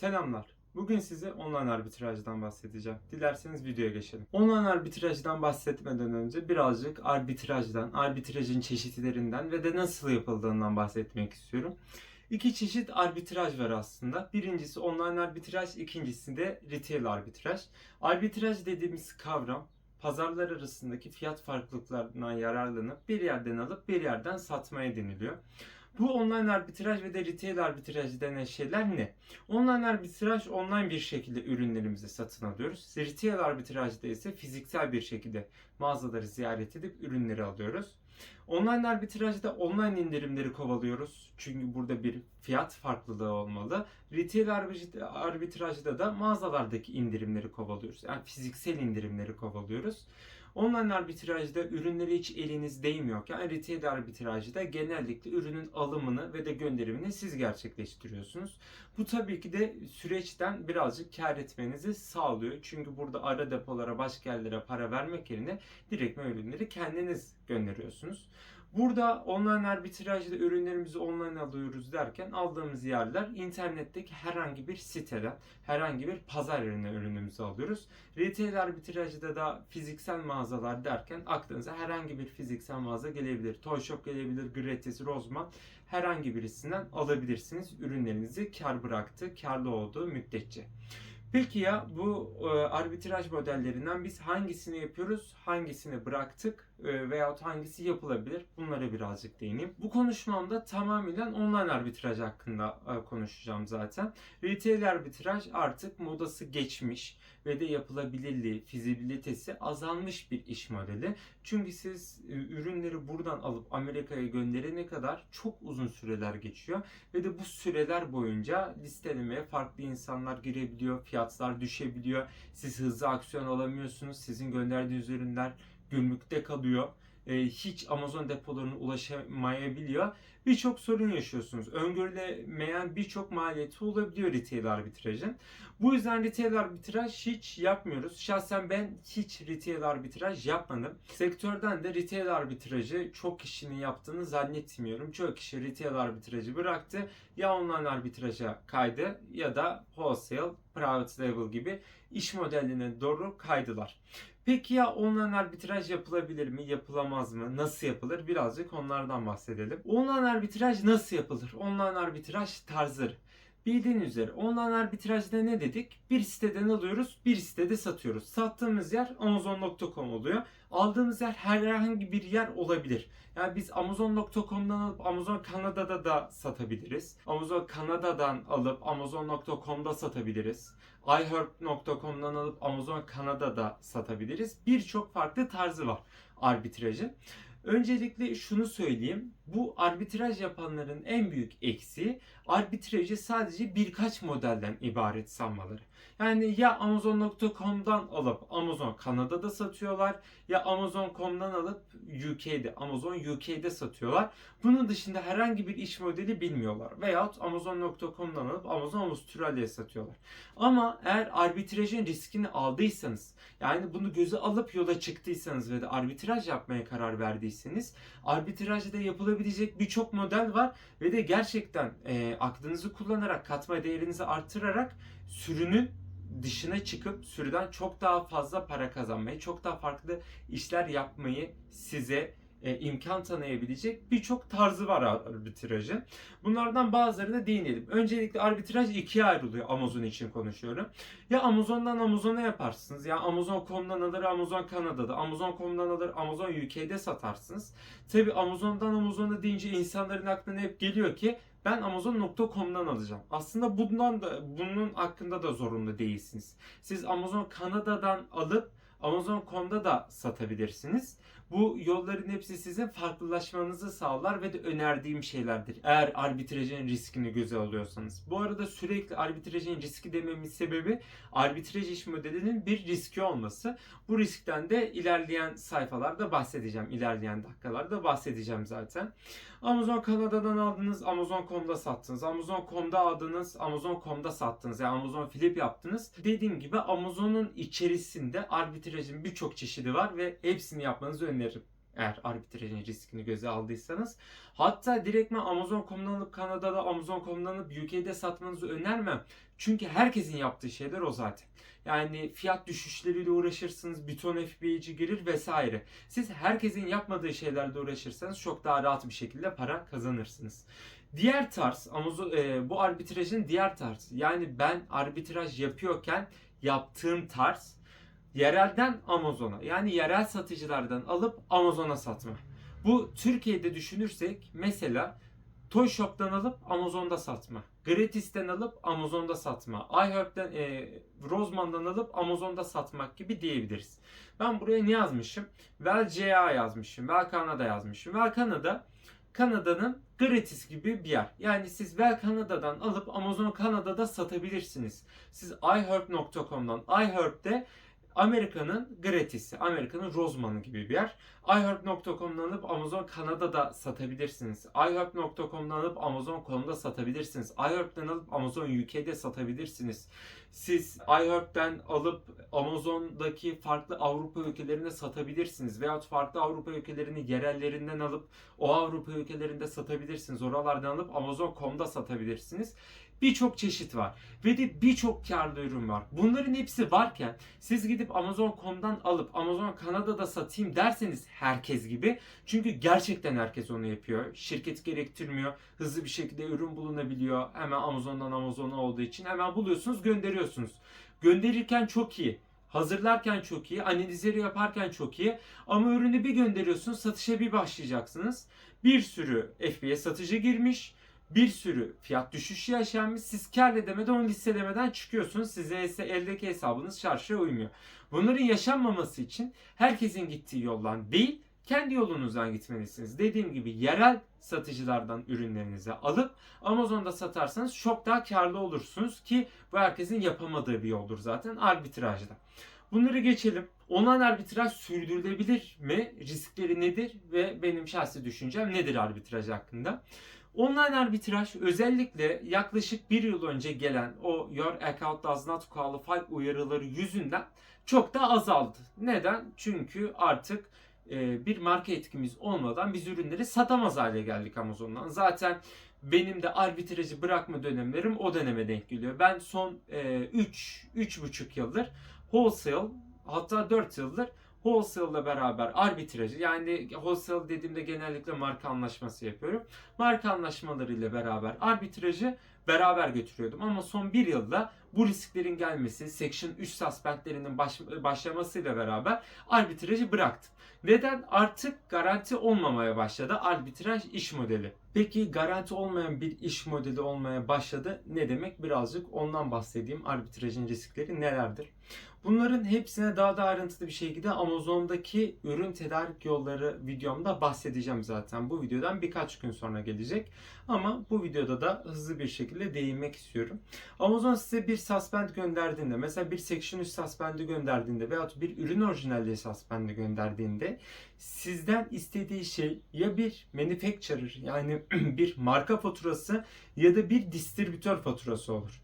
Selamlar. Bugün size online arbitrajdan bahsedeceğim. Dilerseniz videoya geçelim. Online arbitrajdan bahsetmeden önce birazcık arbitrajdan, arbitrajın çeşitlerinden ve de nasıl yapıldığından bahsetmek istiyorum. İki çeşit arbitraj var aslında. Birincisi online arbitraj, ikincisi de retail arbitraj. Arbitraj dediğimiz kavram pazarlar arasındaki fiyat farklılıklarından yararlanıp bir yerden alıp bir yerden satmaya deniliyor. Bu online arbitraj ve de retail arbitraj denen şeyler ne? Online arbitraj online bir şekilde ürünlerimizi satın alıyoruz. Retail arbitrajda ise fiziksel bir şekilde mağazaları ziyaret edip ürünleri alıyoruz. Online arbitrajda online indirimleri kovalıyoruz. Çünkü burada bir fiyat farklılığı olmalı. Retail arbit- arbitrajda da mağazalardaki indirimleri kovalıyoruz. Yani fiziksel indirimleri kovalıyoruz. Online arbitrajda ürünleri hiç eliniz değmiyorken retail arbitrajda genellikle ürünün alımını ve de gönderimini siz gerçekleştiriyorsunuz. Bu tabii ki de süreçten birazcık kar etmenizi sağlıyor. Çünkü burada ara depolara, başka yerlere para vermek yerine direkt ürünleri kendiniz gönderiyorsunuz. Burada online arbitrajda ürünlerimizi online alıyoruz derken aldığımız yerler internetteki herhangi bir siteden, herhangi bir pazar yerine ürünümüzü alıyoruz. Retail arbitrajda da fiziksel mağazalar derken aklınıza herhangi bir fiziksel mağaza gelebilir. Toy Shop gelebilir, Gratis, Rozman herhangi birisinden alabilirsiniz. Ürünlerinizi kar bıraktı, karlı olduğu müddetçe. Peki ya bu e, arbitraj modellerinden biz hangisini yapıyoruz, hangisini bıraktık veyahut hangisi yapılabilir? Bunlara birazcık değineyim. Bu konuşmamda tamamen online arbitraj hakkında e, konuşacağım zaten. Retail arbitraj artık modası geçmiş ve de yapılabilirliği, fizibilitesi azalmış bir iş modeli. Çünkü siz e, ürünleri buradan alıp Amerika'ya gönderene kadar çok uzun süreler geçiyor ve de bu süreler boyunca listelemeye farklı insanlar girebiliyor, fiyatlar düşebiliyor. Siz hızlı aksiyon alamıyorsunuz. Sizin gönderdiğiniz ürünler gümrükte kalıyor. Ee, hiç Amazon depolarına ulaşamayabiliyor. Birçok sorun yaşıyorsunuz. Öngörülemeyen birçok maliyeti olabiliyor retail arbitrajın. Bu yüzden retail arbitraj hiç yapmıyoruz. Şahsen ben hiç retail arbitraj yapmadım. Sektörden de retail arbitrajı çok kişinin yaptığını zannetmiyorum. Çoğu kişi retail arbitrajı bıraktı. Ya online arbitraja kaydı ya da wholesale, private label gibi iş modeline doğru kaydılar. Peki ya online arbitraj yapılabilir mi, yapılamaz mı, nasıl yapılır? Birazcık onlardan bahsedelim. Online arbitraj nasıl yapılır? Online arbitraj tarzları. Bildiğiniz üzere online arbitrajda ne dedik? Bir siteden alıyoruz, bir sitede satıyoruz. Sattığımız yer amazon.com oluyor. Aldığımız yer herhangi bir yer olabilir. Yani biz amazon.com'dan alıp Amazon Kanada'da da satabiliriz. Amazon Kanada'dan alıp amazon.com'da satabiliriz. iHerb.com'dan alıp Amazon Kanada'da satabiliriz. Birçok farklı tarzı var arbitrajın. Öncelikle şunu söyleyeyim. Bu arbitraj yapanların en büyük eksiği arbitrajı sadece birkaç modelden ibaret sanmaları. Yani ya Amazon.com'dan alıp Amazon Kanada'da satıyorlar ya Amazon.com'dan alıp UK'de, Amazon UK'de satıyorlar. Bunun dışında herhangi bir iş modeli bilmiyorlar. Veyahut Amazon.com'dan alıp Amazon Avustralya'ya satıyorlar. Ama eğer arbitrajın riskini aldıysanız, yani bunu göze alıp yola çıktıysanız ve de arbitraj yapmaya karar verdiyseniz, arbitrajda yapılabilecek birçok model var ve de gerçekten e, aklınızı kullanarak, katma değerinizi artırarak sürünün dışına çıkıp sürüden çok daha fazla para kazanmayı, çok daha farklı işler yapmayı size e, imkan tanıyabilecek birçok tarzı var arbitrajın. Bunlardan bazılarına değinelim. Öncelikle arbitraj ikiye ayrılıyor Amazon için konuşuyorum. Ya Amazon'dan Amazon'a yaparsınız. Ya Amazon.com'dan alır Amazon Kanada'da. Amazon.com'dan alır Amazon UK'de satarsınız. Tabi Amazon'dan Amazon'a deyince insanların aklına hep geliyor ki ben Amazon.com'dan alacağım. Aslında bundan da bunun hakkında da zorunlu değilsiniz. Siz Amazon Kanada'dan alıp Amazon.com'da da satabilirsiniz. Bu yolların hepsi sizin farklılaşmanızı sağlar ve de önerdiğim şeylerdir. Eğer arbitrajın riskini göze alıyorsanız. Bu arada sürekli arbitrajın riski dememin sebebi arbitraj iş modelinin bir riski olması. Bu riskten de ilerleyen sayfalarda bahsedeceğim. İlerleyen dakikalarda bahsedeceğim zaten. Amazon Kanada'dan aldınız, Amazon.com'da sattınız. Amazon.com'da aldınız, Amazon.com'da sattınız. Yani Amazon flip yaptınız. Dediğim gibi Amazon'un içerisinde arbitrajın birçok çeşidi var ve hepsini yapmanızı öneririm. Eğer arbitrajın riskini göze aldıysanız. Hatta direktmen Amazon.com'dan alıp Kanada'da Amazon.com'dan alıp UK'de satmanızı önermem. Çünkü herkesin yaptığı şeyler o zaten. Yani fiyat düşüşleriyle uğraşırsınız, buton FBA'ci girir vesaire. Siz herkesin yapmadığı şeylerle uğraşırsanız çok daha rahat bir şekilde para kazanırsınız. Diğer tarz, Amazon, e, bu arbitrajın diğer tarz. Yani ben arbitraj yapıyorken yaptığım tarz yerelden Amazon'a yani yerel satıcılardan alıp Amazon'a satma. Bu Türkiye'de düşünürsek mesela Toy Shop'tan alıp Amazon'da satma. Gratis'ten alıp Amazon'da satma. iHerб'den, e, Roseman'dan alıp Amazon'da satmak gibi diyebiliriz. Ben buraya ne yazmışım? Well CA yazmışım. Well Canada yazmışım. Well Canada Kanada'nın gratis gibi bir yer. Yani siz Well Canada'dan alıp Amazon Kanada'da satabilirsiniz. Siz iHerb.com'dan iHerb'de Amerika'nın gratisi, Amerika'nın Roseman'ı gibi bir yer. iHerb.com'dan alıp Amazon Kanada'da satabilirsiniz. iHerb.com'dan alıp Amazon.com'da satabilirsiniz. iHerb'den alıp Amazon UK'de satabilirsiniz. Siz iHerb'den alıp Amazon'daki farklı Avrupa ülkelerine satabilirsiniz. Veyahut farklı Avrupa ülkelerini yerellerinden alıp o Avrupa ülkelerinde satabilirsiniz. Oralardan alıp Amazon.com'da satabilirsiniz. Birçok çeşit var ve de birçok karlı ürün var. Bunların hepsi varken siz gidip Amazon.com'dan alıp Amazon Kanada'da satayım derseniz herkes gibi. Çünkü gerçekten herkes onu yapıyor. Şirket gerektirmiyor. Hızlı bir şekilde ürün bulunabiliyor. Hemen Amazon'dan Amazon'a olduğu için hemen buluyorsunuz gönderiyorsunuz. Gönderirken çok iyi. Hazırlarken çok iyi, analizleri yaparken çok iyi. Ama ürünü bir gönderiyorsunuz, satışa bir başlayacaksınız. Bir sürü FBA satıcı girmiş bir sürü fiyat düşüşü yaşanmış. Siz kar edemeden onu listelemeden çıkıyorsunuz. Size ise eldeki hesabınız çarşıya uymuyor. Bunların yaşanmaması için herkesin gittiği yoldan değil, kendi yolunuzdan gitmelisiniz. Dediğim gibi yerel satıcılardan ürünlerinizi alıp Amazon'da satarsanız çok daha karlı olursunuz ki bu herkesin yapamadığı bir yoldur zaten arbitrajda. Bunları geçelim. Online arbitraj sürdürülebilir mi? Riskleri nedir? Ve benim şahsi düşüncem nedir arbitraj hakkında? Online arbitraj özellikle yaklaşık bir yıl önce gelen o Your account does not qualify uyarıları yüzünden çok da azaldı. Neden? Çünkü artık e, bir marka etkimiz olmadan biz ürünleri satamaz hale geldik Amazon'dan. Zaten benim de arbitrajı bırakma dönemlerim o döneme denk geliyor. Ben son 3 e, 3,5 yıldır wholesale hatta 4 yıldır wholesale beraber arbitrajı yani wholesale dediğimde genellikle marka anlaşması yapıyorum. Marka anlaşmaları ile beraber arbitrajı beraber götürüyordum. Ama son bir yılda bu risklerin gelmesi, Section 3 suspendlerinin baş, başlamasıyla beraber arbitrajı bıraktım. Neden? Artık garanti olmamaya başladı arbitraj iş modeli. Peki garanti olmayan bir iş modeli olmaya başladı. Ne demek? Birazcık ondan bahsedeyim. Arbitrajın riskleri nelerdir? Bunların hepsine daha da ayrıntılı bir şekilde Amazon'daki ürün tedarik yolları videomda bahsedeceğim zaten. Bu videodan birkaç gün sonra gelecek. Ama bu videoda da hızlı bir şekilde değinmek istiyorum. Amazon size bir suspend gönderdiğinde, mesela bir Section 3 suspendi gönderdiğinde veyahut bir ürün orijinalliği suspendi gönderdiğinde sizden istediği şey ya bir manufacturer yani bir marka faturası ya da bir distribütör faturası olur.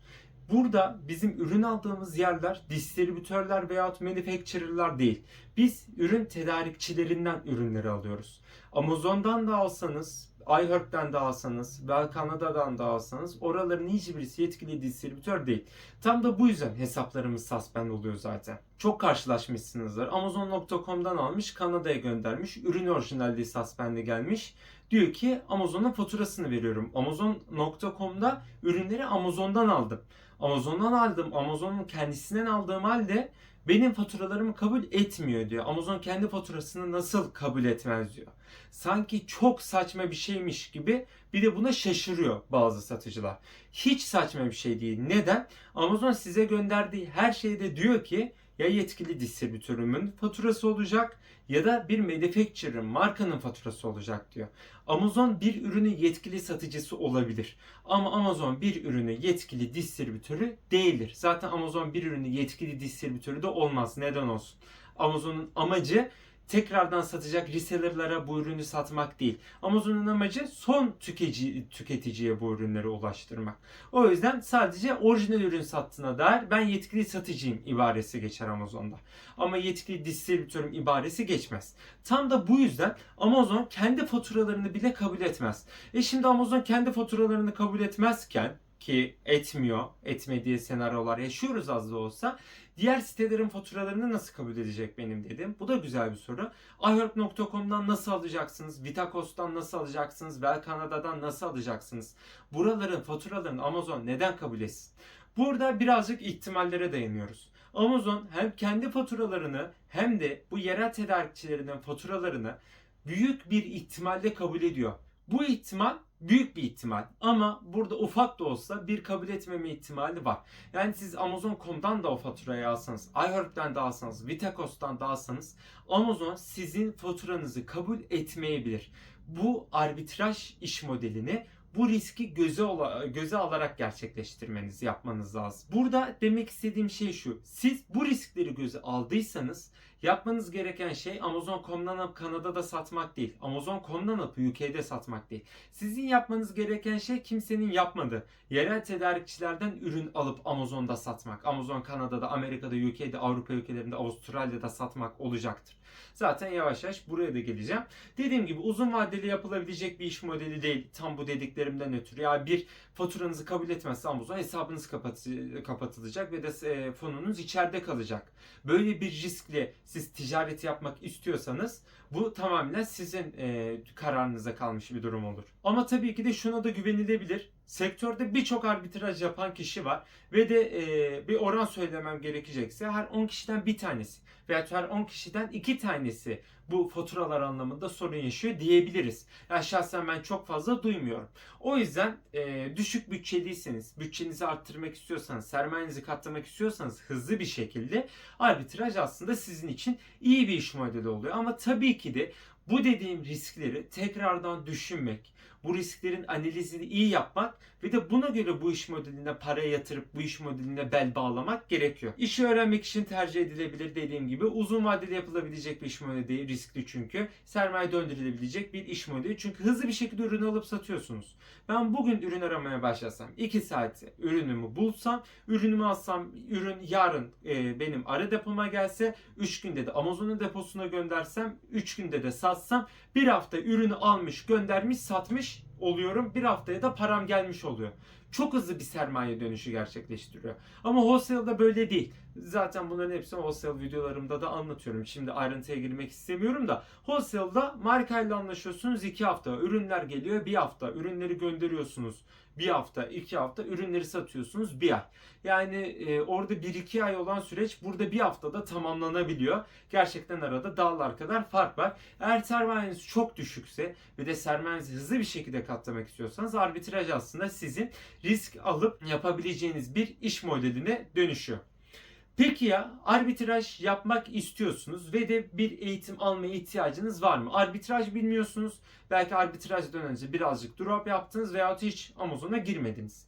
Burada bizim ürün aldığımız yerler distribütörler veyahut manufacturer'lar değil. Biz ürün tedarikçilerinden ürünleri alıyoruz. Amazon'dan da alsanız, iHerb'den de alsanız, Bell Canada'dan da alsanız oraların hiçbirisi yetkili distribütör değil. Tam da bu yüzden hesaplarımız suspend oluyor zaten. Çok karşılaşmışsınızdır. Amazon.com'dan almış, Kanada'ya göndermiş. Ürün orijinalliği suspend'e gelmiş. Diyor ki Amazon'a faturasını veriyorum. Amazon.com'da ürünleri Amazon'dan aldım. Amazon'dan aldım. Amazon'un kendisinden aldığım halde benim faturalarımı kabul etmiyor diyor. Amazon kendi faturasını nasıl kabul etmez diyor. Sanki çok saçma bir şeymiş gibi bir de buna şaşırıyor bazı satıcılar. Hiç saçma bir şey değil. Neden? Amazon size gönderdiği her şeyde diyor ki ya yetkili distribütörümün faturası olacak ya da bir manufacturer'ın markanın faturası olacak diyor. Amazon bir ürünün yetkili satıcısı olabilir. Ama Amazon bir ürünün yetkili distribütörü değildir. Zaten Amazon bir ürünün yetkili distribütörü de olmaz. Neden olsun? Amazon'un amacı tekrardan satacak reseller'lara bu ürünü satmak değil. Amazon'un amacı son tüketici, tüketiciye bu ürünleri ulaştırmak. O yüzden sadece orijinal ürün sattığına dair ben yetkili satıcıyım ibaresi geçer Amazon'da. Ama yetkili distribütörüm ibaresi geçmez. Tam da bu yüzden Amazon kendi faturalarını bile kabul etmez. E şimdi Amazon kendi faturalarını kabul etmezken ki etmiyor, etmediği senaryolar yaşıyoruz az da olsa. Diğer sitelerin faturalarını nasıl kabul edecek benim dedim. Bu da güzel bir soru. iHerb.com'dan nasıl alacaksınız? Vitakos'tan nasıl alacaksınız? Bel Canada'dan nasıl alacaksınız? Buraların faturalarını Amazon neden kabul etsin? Burada birazcık ihtimallere dayanıyoruz. Amazon hem kendi faturalarını hem de bu yerel tedarikçilerinin faturalarını büyük bir ihtimalle kabul ediyor. Bu ihtimal büyük bir ihtimal ama burada ufak da olsa bir kabul etmeme ihtimali var. Yani siz Amazon.com'dan da o faturayı alsanız, iHerb'den de alsanız, Vitakos'tan da alsanız Amazon sizin faturanızı kabul etmeyebilir. Bu arbitraj iş modelini bu riski göze, ola- göze alarak gerçekleştirmeniz, yapmanız lazım. Burada demek istediğim şey şu. Siz bu riskleri göze aldıysanız yapmanız gereken şey Amazon.com'dan alıp Kanada'da satmak değil. Amazon.com'dan alıp UK'de satmak değil. Sizin yapmanız gereken şey kimsenin yapmadığı. Yerel tedarikçilerden ürün alıp Amazon'da satmak. Amazon Kanada'da, Amerika'da, UK'de, Avrupa ülkelerinde, Avustralya'da satmak olacaktır. Zaten yavaş yavaş buraya da geleceğim. Dediğim gibi uzun vadeli yapılabilecek bir iş modeli değil. Tam bu dediklerimden ötürü. Ya bir faturanızı kabul etmezse Amazon hesabınız kapatı- kapatılacak ve de e, fonunuz içeride kalacak. Böyle bir riskle siz ticaret yapmak istiyorsanız bu tamamen sizin e, kararınıza kalmış bir durum olur. Ama tabii ki de şuna da güvenilebilir. Sektörde birçok arbitraj yapan kişi var ve de e, bir oran söylemem gerekecekse her 10 kişiden bir tanesi veya her 10 kişiden iki tanesi bu faturalar anlamında sorun yaşıyor diyebiliriz. Ya şahsen ben çok fazla duymuyorum. O yüzden e, düşük bütçeliyseniz, bütçenizi arttırmak istiyorsanız, sermayenizi katlamak istiyorsanız hızlı bir şekilde arbitraj aslında sizin için iyi bir iş modeli oluyor. Ama tabii de bu dediğim riskleri tekrardan düşünmek, bu risklerin analizini iyi yapmak ve de buna göre bu iş modeline para yatırıp bu iş modeline bel bağlamak gerekiyor. İşi öğrenmek için tercih edilebilir dediğim gibi uzun vadeli yapılabilecek bir iş modeli riskli çünkü. Sermaye döndürülebilecek bir iş modeli çünkü hızlı bir şekilde ürün alıp satıyorsunuz. Ben bugün ürün aramaya başlasam, 2 saate ürünümü bulsam, ürünümü alsam, ürün yarın e, benim ara depoma gelse, 3 günde de Amazon'un deposuna göndersem, 3 günde de satsam, bir hafta ürünü almış, göndermiş, satmış oluyorum. Bir haftaya da param gelmiş oluyor. Çok hızlı bir sermaye dönüşü gerçekleştiriyor. Ama wholesale'da böyle değil. Zaten bunların hepsini wholesale videolarımda da anlatıyorum. Şimdi ayrıntıya girmek istemiyorum da wholesale'da markayla anlaşıyorsunuz 2 hafta. Ürünler geliyor bir hafta. Ürünleri gönderiyorsunuz bir hafta, iki hafta. Ürünleri satıyorsunuz bir ay. Yani e, orada 1-2 ay olan süreç burada bir haftada tamamlanabiliyor. Gerçekten arada dağlar kadar fark var. Eğer sermayeniz çok düşükse ve de sermayenizi hızlı bir şekilde katlamak istiyorsanız arbitraj aslında sizin risk alıp yapabileceğiniz bir iş modeline dönüşüyor. Peki ya arbitraj yapmak istiyorsunuz ve de bir eğitim almaya ihtiyacınız var mı? Arbitraj bilmiyorsunuz. Belki arbitrajdan önce birazcık drop yaptınız veyahut hiç Amazon'a girmediniz.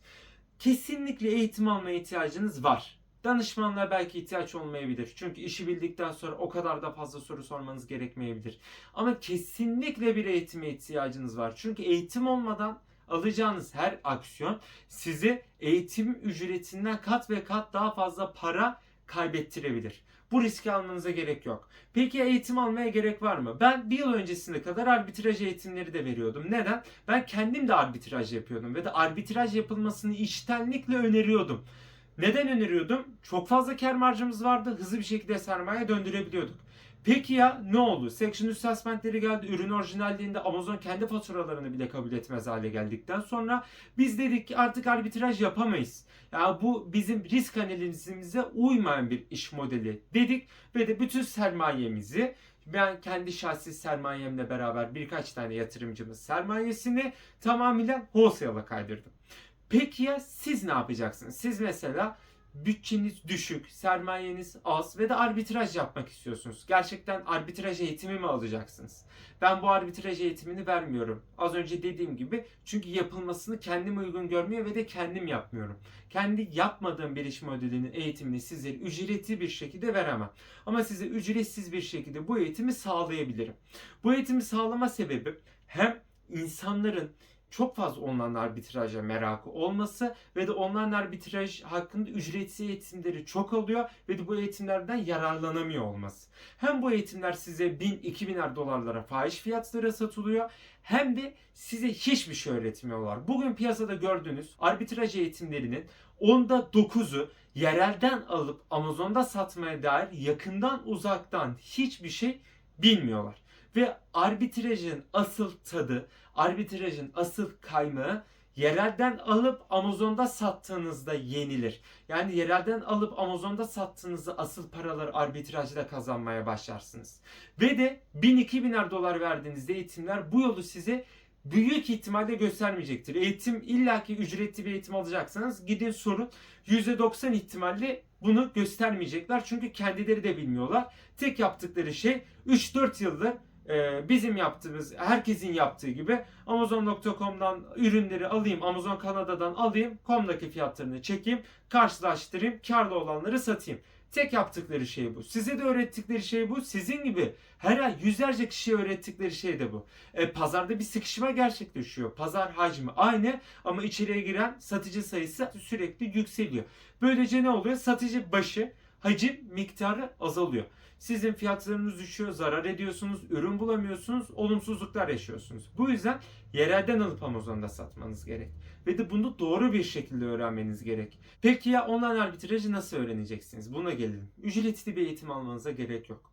Kesinlikle eğitim almaya ihtiyacınız var. Danışmanlar belki ihtiyaç olmayabilir. Çünkü işi bildikten sonra o kadar da fazla soru sormanız gerekmeyebilir. Ama kesinlikle bir eğitime ihtiyacınız var. Çünkü eğitim olmadan alacağınız her aksiyon size eğitim ücretinden kat ve kat daha fazla para kaybettirebilir. Bu riski almanıza gerek yok. Peki eğitim almaya gerek var mı? Ben bir yıl öncesine kadar arbitraj eğitimleri de veriyordum. Neden? Ben kendim de arbitraj yapıyordum ve de arbitraj yapılmasını içtenlikle öneriyordum. Neden öneriyordum? Çok fazla kar marjımız vardı. Hızlı bir şekilde sermaye döndürebiliyorduk. Peki ya ne oldu? Section 3 suspendleri geldi. Ürün orijinalliğinde Amazon kendi faturalarını bile kabul etmez hale geldikten sonra biz dedik ki artık arbitraj yapamayız. Ya bu bizim risk analizimize uymayan bir iş modeli dedik ve de bütün sermayemizi ben kendi şahsi sermayemle beraber birkaç tane yatırımcımız sermayesini tamamıyla wholesale'a kaydırdım. Peki ya siz ne yapacaksınız? Siz mesela bütçeniz düşük, sermayeniz az ve de arbitraj yapmak istiyorsunuz. Gerçekten arbitraj eğitimi mi alacaksınız? Ben bu arbitraj eğitimini vermiyorum. Az önce dediğim gibi çünkü yapılmasını kendim uygun görmüyor ve de kendim yapmıyorum. Kendi yapmadığım bir iş modelinin eğitimini sizlere ücretli bir şekilde veremem. Ama size ücretsiz bir şekilde bu eğitimi sağlayabilirim. Bu eğitimi sağlama sebebim hem insanların çok fazla online arbitraja merakı olması ve de online arbitraj hakkında ücretsiz eğitimleri çok alıyor ve de bu eğitimlerden yararlanamıyor olması. Hem bu eğitimler size 1000-2000'er dolarlara fahiş fiyatlara satılıyor hem de size hiçbir şey öğretmiyorlar. Bugün piyasada gördüğünüz arbitraj eğitimlerinin onda 9'u yerelden alıp Amazon'da satmaya dair yakından uzaktan hiçbir şey bilmiyorlar. Ve arbitrajın asıl tadı, arbitrajın asıl kaynağı yerelden alıp Amazon'da sattığınızda yenilir. Yani yerelden alıp Amazon'da sattığınızda asıl paraları arbitrajda kazanmaya başlarsınız. Ve de 1000-2000'er dolar verdiğinizde eğitimler bu yolu size büyük ihtimalle göstermeyecektir. Eğitim illaki ücretli bir eğitim alacaksanız gidin sorun. %90 ihtimalle bunu göstermeyecekler. Çünkü kendileri de bilmiyorlar. Tek yaptıkları şey 3-4 yıldır bizim yaptığımız, herkesin yaptığı gibi Amazon.com'dan ürünleri alayım, Amazon Kanada'dan alayım, com'daki fiyatlarını çekeyim, karşılaştırayım, karlı olanları satayım. Tek yaptıkları şey bu. Size de öğrettikleri şey bu. Sizin gibi her ay yüzlerce kişiye öğrettikleri şey de bu. E, pazarda bir sıkışma gerçekleşiyor. Pazar hacmi aynı ama içeriye giren satıcı sayısı sürekli yükseliyor. Böylece ne oluyor? Satıcı başı hacim miktarı azalıyor. Sizin fiyatlarınız düşüyor, zarar ediyorsunuz, ürün bulamıyorsunuz, olumsuzluklar yaşıyorsunuz. Bu yüzden yerelden alıp Amazon'da satmanız gerek. Ve de bunu doğru bir şekilde öğrenmeniz gerek. Peki ya online arbitrajı nasıl öğreneceksiniz? Buna gelelim. Ücretli bir eğitim almanıza gerek yok.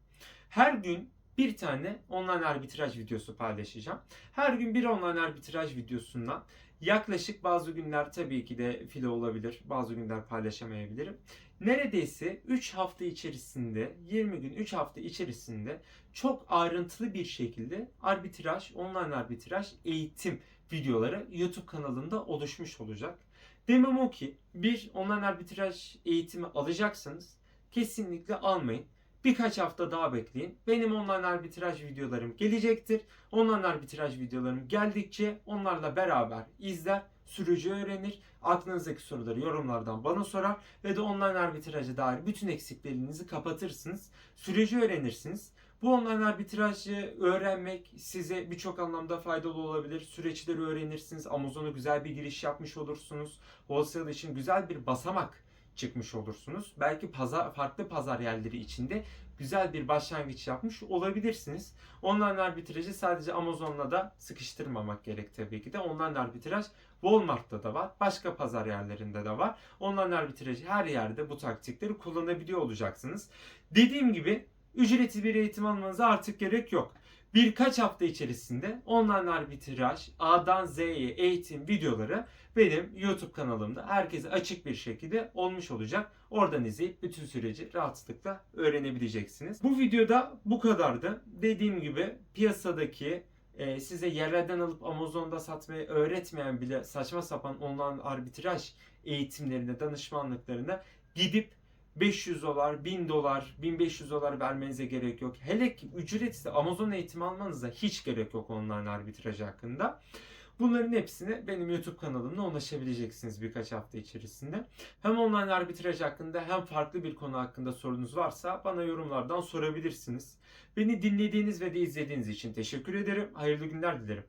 Her gün bir tane online arbitraj videosu paylaşacağım. Her gün bir online arbitraj videosundan yaklaşık bazı günler tabii ki de file olabilir. Bazı günler paylaşamayabilirim. Neredeyse 3 hafta içerisinde 20 gün 3 hafta içerisinde çok ayrıntılı bir şekilde arbitraj, online arbitraj eğitim videoları YouTube kanalında oluşmuş olacak. Demem o ki bir online arbitraj eğitimi alacaksanız kesinlikle almayın. Birkaç hafta daha bekleyin. Benim online arbitraj videolarım gelecektir. Online arbitraj videolarım geldikçe onlarla beraber izler, sürücü öğrenir. Aklınızdaki soruları yorumlardan bana sorar ve de online arbitraja dair bütün eksiklerinizi kapatırsınız. Süreci öğrenirsiniz. Bu online arbitrajı öğrenmek size birçok anlamda faydalı olabilir. Süreçleri öğrenirsiniz. Amazon'a güzel bir giriş yapmış olursunuz. Wholesale için güzel bir basamak çıkmış olursunuz. Belki pazar, farklı pazar yerleri içinde güzel bir başlangıç yapmış olabilirsiniz. Online arbitrajı sadece Amazon'la da sıkıştırmamak gerek tabii ki de. Online arbitraj Walmart'ta da var. Başka pazar yerlerinde de var. Online arbitrajı her yerde bu taktikleri kullanabiliyor olacaksınız. Dediğim gibi ücretli bir eğitim almanıza artık gerek yok. Birkaç hafta içerisinde online arbitraj A'dan Z'ye eğitim videoları benim YouTube kanalımda herkese açık bir şekilde olmuş olacak. Oradan izleyip bütün süreci rahatlıkla öğrenebileceksiniz. Bu videoda bu kadardı. Dediğim gibi piyasadaki e, size yerlerden alıp Amazon'da satmayı öğretmeyen bile saçma sapan online arbitraj eğitimlerine, danışmanlıklarına gidip 500 dolar, 1000 dolar, 1500 dolar vermenize gerek yok. Hele ki ücretsiz Amazon eğitimi almanıza hiç gerek yok online arbitraj hakkında. Bunların hepsini benim YouTube kanalımda ulaşabileceksiniz birkaç hafta içerisinde. Hem online arbitraj hakkında hem farklı bir konu hakkında sorunuz varsa bana yorumlardan sorabilirsiniz. Beni dinlediğiniz ve de izlediğiniz için teşekkür ederim. Hayırlı günler dilerim.